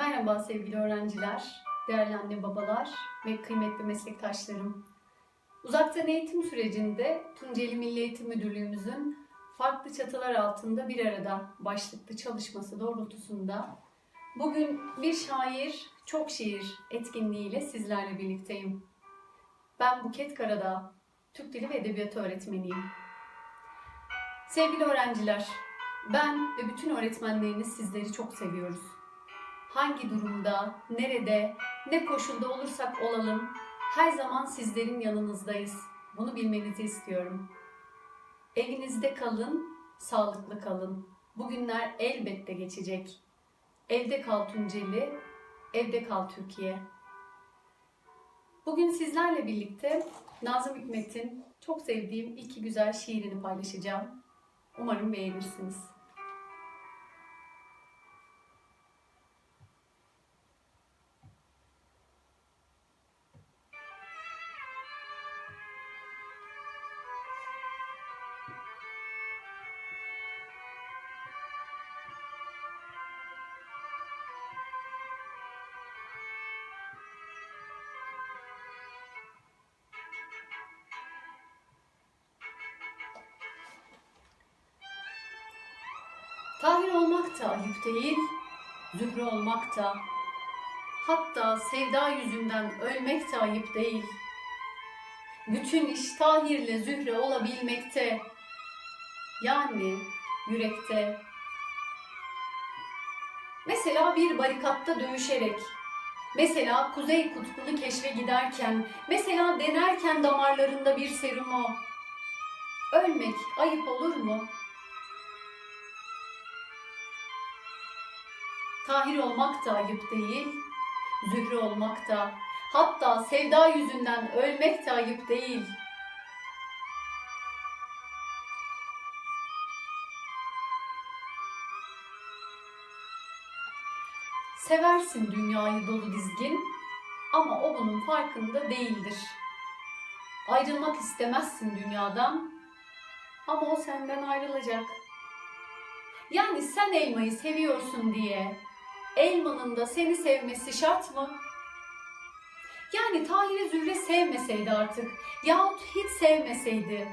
Merhaba sevgili öğrenciler, değerli anne babalar ve kıymetli meslektaşlarım. Uzaktan eğitim sürecinde Tunceli Milli Eğitim Müdürlüğümüzün farklı çatılar altında bir arada başlıklı çalışması doğrultusunda bugün bir şair, çok şiir etkinliğiyle sizlerle birlikteyim. Ben Buket Karadağ, Türk Dili ve Edebiyatı öğretmeniyim. Sevgili öğrenciler, ben ve bütün öğretmenleriniz sizleri çok seviyoruz. Hangi durumda, nerede, ne koşulda olursak olalım, her zaman sizlerin yanınızdayız. Bunu bilmenizi istiyorum. Evinizde kalın, sağlıklı kalın. Bugünler elbette geçecek. Evde kal Tunceli, evde kal Türkiye. Bugün sizlerle birlikte Nazım Hikmet'in çok sevdiğim iki güzel şiirini paylaşacağım. Umarım beğenirsiniz. Tahir olmak da ayıp değil, zühre olmak da, hatta sevda yüzünden ölmek de ayıp değil. Bütün iş Tahir'le zühre olabilmekte, yani yürekte. Mesela bir barikatta dövüşerek, mesela Kuzey Kutbu'nu keşfe giderken, mesela denerken damarlarında bir serumu. Ölmek ayıp olur mu?'' Tahir olmak da ayıp değil, zühre olmak da, hatta sevda yüzünden ölmek de ayıp değil. Seversin dünyayı dolu dizgin ama o bunun farkında değildir. Ayrılmak istemezsin dünyadan ama o senden ayrılacak. Yani sen elmayı seviyorsun diye elmanın da seni sevmesi şart mı? Yani Tahir'i Zühre sevmeseydi artık yahut hiç sevmeseydi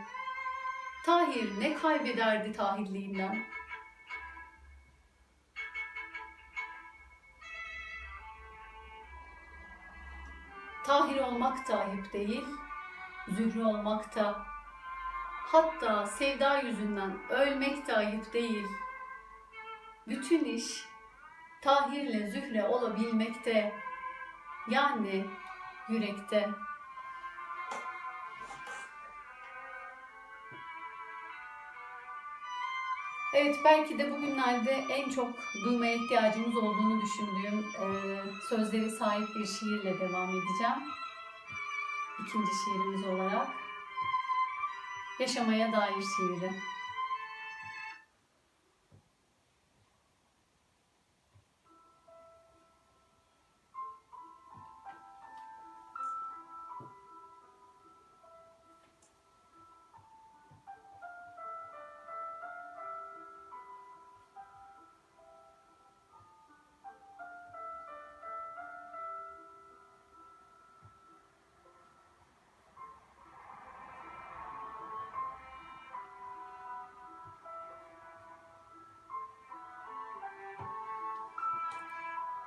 Tahir ne kaybederdi Tahirliğinden? Tahir olmak da ayıp değil, Zühre olmak da, hatta sevda yüzünden ölmek de ayıp değil. Bütün iş Tahir'le Zühre olabilmekte, yani yürekte. Evet belki de bugünlerde en çok duymaya ihtiyacımız olduğunu düşündüğüm e, sözleri sahip bir şiirle devam edeceğim. İkinci şiirimiz olarak. Yaşamaya dair şiiri.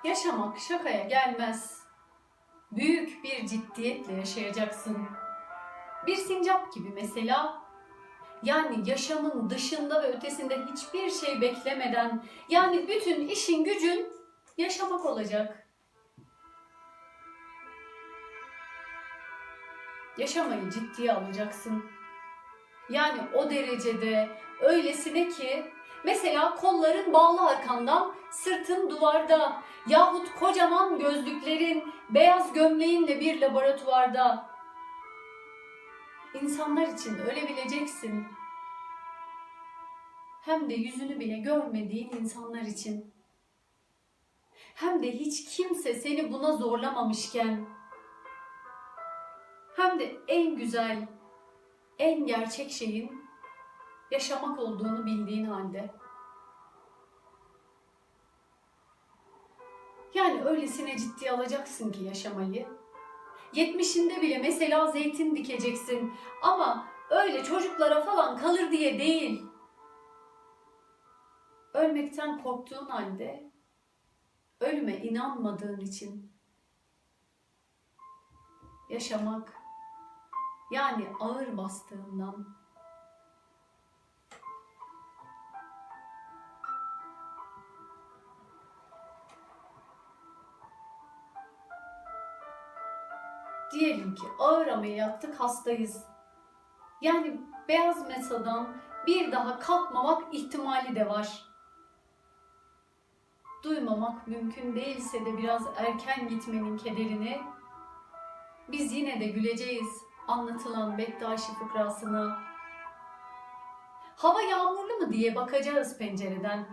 Yaşamak şakaya gelmez. Büyük bir ciddiyetle yaşayacaksın. Bir sincap gibi mesela. Yani yaşamın dışında ve ötesinde hiçbir şey beklemeden, yani bütün işin gücün yaşamak olacak. Yaşamayı ciddiye alacaksın. Yani o derecede öylesine ki Mesela kolların bağlı arkandan, sırtın duvarda yahut kocaman gözlüklerin, beyaz gömleğinle bir laboratuvarda. İnsanlar için ölebileceksin. Hem de yüzünü bile görmediğin insanlar için. Hem de hiç kimse seni buna zorlamamışken. Hem de en güzel, en gerçek şeyin yaşamak olduğunu bildiğin halde. Yani öylesine ciddiye alacaksın ki yaşamayı. Yetmişinde bile mesela zeytin dikeceksin ama öyle çocuklara falan kalır diye değil. Ölmekten korktuğun halde ölüme inanmadığın için yaşamak yani ağır bastığından ki ağır ameliyattık hastayız. Yani beyaz mesadan bir daha kalkmamak ihtimali de var. Duymamak mümkün değilse de biraz erken gitmenin kederini biz yine de güleceğiz anlatılan Bektaşi fıkrasına. Hava yağmurlu mu diye bakacağız pencereden.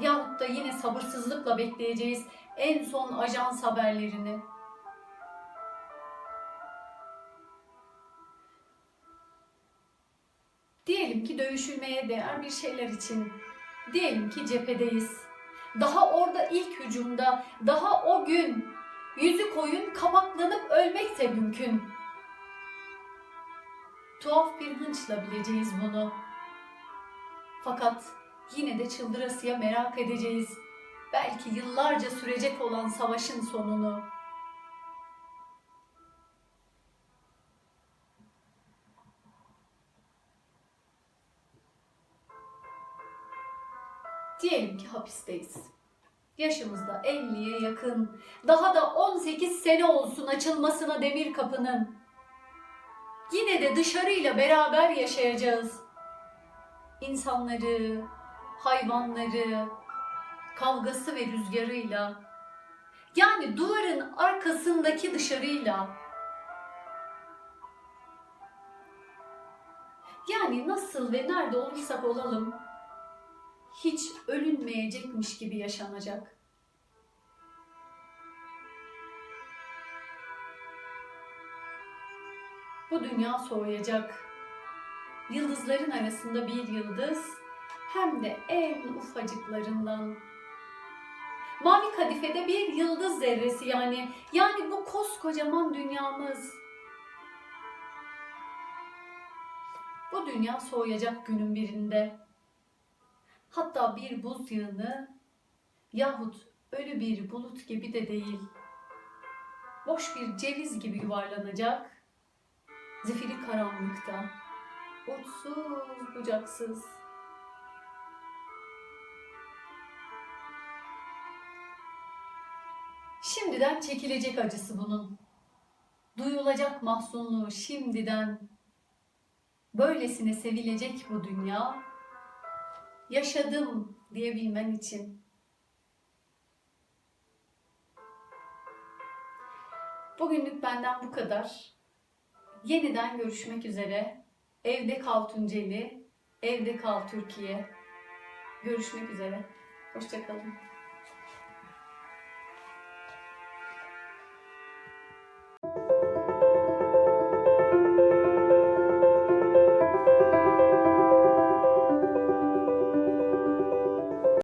Yahut da yine sabırsızlıkla bekleyeceğiz en son ajans haberlerini. Dövüşülmeye değer bir şeyler için. Diyelim ki cephedeyiz. Daha orada ilk hücumda, daha o gün yüzü koyun kapaklanıp ölmek de mümkün. Tuhaf bir hınçla bileceğiz bunu. Fakat yine de çıldırasıya merak edeceğiz. Belki yıllarca sürecek olan savaşın sonunu. Diyelim ki hapisteyiz. Yaşımızda 50'ye yakın. Daha da 18 sene olsun açılmasına demir kapının. Yine de dışarıyla beraber yaşayacağız. İnsanları, hayvanları, kavgası ve rüzgarıyla. Yani duvarın arkasındaki dışarıyla. Yani nasıl ve nerede olursak olalım hiç ölünmeyecekmiş gibi yaşanacak. Bu dünya soğuyacak. Yıldızların arasında bir yıldız hem de en ufacıklarından. Mavi kadifede bir yıldız zerresi yani. Yani bu koskocaman dünyamız. Bu dünya soğuyacak günün birinde hatta bir buz yığını yahut ölü bir bulut gibi de değil. Boş bir ceviz gibi yuvarlanacak, zifiri karanlıkta, uçsuz bucaksız. Şimdiden çekilecek acısı bunun. Duyulacak mahzunluğu şimdiden. Böylesine sevilecek bu dünya yaşadım diyebilmen için. Bugünlük benden bu kadar. Yeniden görüşmek üzere. Evde kal Tunceli, evde kal Türkiye. Görüşmek üzere. Hoşçakalın.